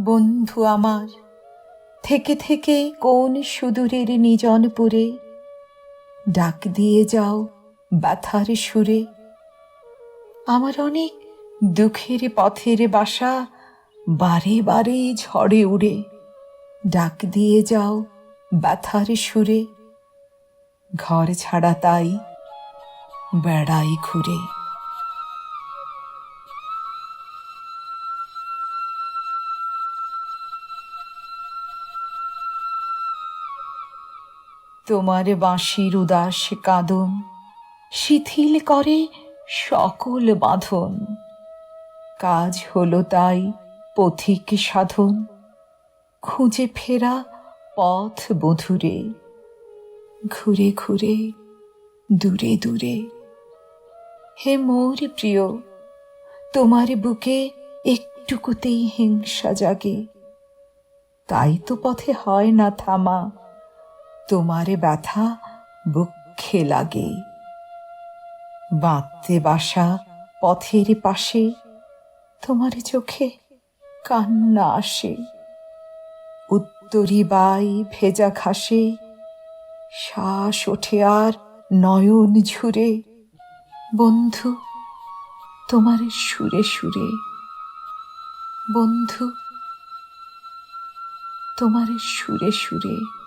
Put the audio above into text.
বন্ধু আমার, থেকে থেকে কোন সুদূরের নিজনপুরে ডাক দিয়ে যাও ব্যথার সুরে। আমার অনেক দুঃখের পথের বাসা বারে বারে ঝড়ে উড়ে। ডাক দিয়ে যাও ব্যথার সুরে, ঘর ছাড়া তাই বেড়াই ঘুরে। তোমার বাঁশির উদাস কাঁদন, শিথিল করে সকল বাঁধন। কাজ হলো তাই পথিক সাধন, খুঁজে ফেরা পথ বধুরে। ঘুরে ঘুরে, দূরে দূরে। হে মোর প্রিয়, তোমার বুকে একটুকুতেই হিংসা জাগে। তাই তো পথে হয় না থামা তোমারে ব্যথা বুক্ষে লাগে। বাঁধতে বাসা পথের পাশে তোমার চোখে কান্না আসে। উত্তরি বাই ভেজা ঘাসে শ্বাস ওঠে আর নয়ন ঝুরে। বন্ধু, তোমার সুরে সুরে। বন্ধু, তোমার সুরে সুরে।